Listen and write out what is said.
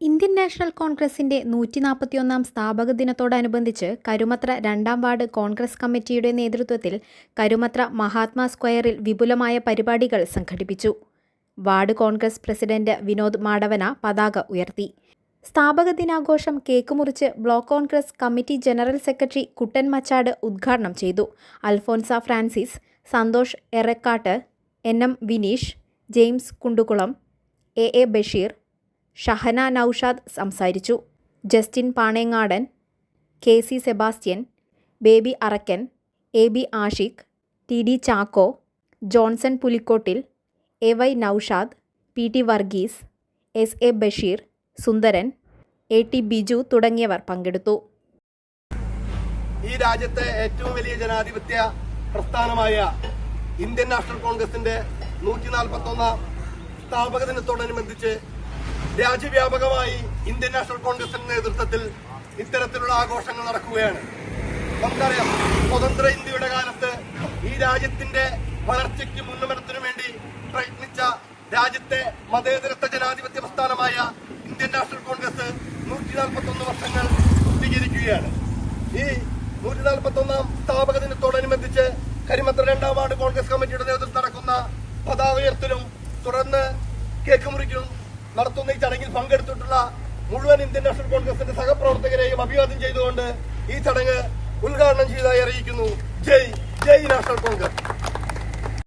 Indian national കോൺഗ്രസിന്റെ നൂറ്റി നാൽപ്പത്തിയൊന്നാം സ്ഥാപക ദിനത്തോടനുബന്ധിച്ച് കരുമത്ര രണ്ടാം വാർഡ് കോൺഗ്രസ് കമ്മിറ്റിയുടെ നേതൃത്വത്തിൽ കരുമത്ര മഹാത്മാ സ്ക്വയറിൽ വിപുലമായ പരിപാടികൾ സംഘടിപ്പിച്ചു. വാർഡ് കോൺഗ്രസ് പ്രസിഡന്റ് വിനോദ് മാടവന പതാക ഉയർത്തി. സ്ഥാപക ദിനാഘോഷം കേക്ക് മുറിച്ച് block Congress committee general secretary Kuttan Machad ഉദ്ഘാടനം ചെയ്തു. Alphonsa Francis Santhosh Erakkat N M Vineesh James Kundukulam A A Basheer Shahana Noushad സംസാരിച്ചു. Justin Panengadan K C Sebastian Baby Arakkan A B Ashiq T D Chacko Johnson Pulikottil A Y Noushad P T Varghese S A Basheer Sundaran A T Biju തുടങ്ങിയവർ പങ്കെടുത്തു. ഈ രാജ്യത്തെ ഏറ്റവും വലിയ ജനാധിപത്യ പ്രസ്ഥാനമായ Indian national കോൺഗ്രസിന്റെ നൂറ്റി നാൽപ്പത്തി ഒന്നാം സ്ഥാപക ദിനത്തോടനുബന്ധിച്ച് രാജ്യവ്യാപകമായി ഇന്ത്യൻ നാഷണൽ കോൺഗ്രസിന്റെ നേതൃത്വത്തിൽ ഇത്തരത്തിലുള്ള ആഘോഷങ്ങൾ നടക്കുകയാണ്. നമുക്കറിയാം സ്വതന്ത്ര ഇന്ത്യയുടെ കാലത്ത് ഈ രാജ്യത്തിന്റെ വളർച്ചയ്ക്കും ഉന്നമനത്തിനു വേണ്ടി പ്രയത്നിച്ച രാജ്യത്തെ മതേതരത്വ ജനാധിപത്യ പ്രസ്ഥാനമായ ഇന്ത്യൻ നാഷണൽ കോൺഗ്രസ് നൂറ്റി നാൽപ്പത്തി ഒന്ന് വർഷങ്ങൾ പൂർത്തീകരിക്കുകയാണ്. ഈ നൂറ്റി നാൽപ്പത്തി ഒന്നാം സ്ഥാപക ദിനത്തോടനുബന്ധിച്ച് കരിമത്ര രണ്ടാം വാർഡ് കോൺഗ്രസ് കമ്മിറ്റിയുടെ നേതൃത്വം നടക്കുന്ന പതാക ഉയർത്തലും തുടർന്ന് കേക്ക് മുറിക്കലും നടത്തുന്ന ഈ ചടങ്ങിൽ പങ്കെടുത്തിട്ടുള്ള മുഴുവൻ ഇന്ത്യൻ നാഷണൽ കോൺഗ്രസിന്റെ സഹപ്രവർത്തകരെയും അഭിവാദ്യം ചെയ്തുകൊണ്ട് ഈ ചടങ്ങ് ഉദ്ഘാടനം ചെയ്തതായി അറിയിക്കുന്നു. ജയ് ജയ് നാഷണൽ കോൺഗ്രസ്.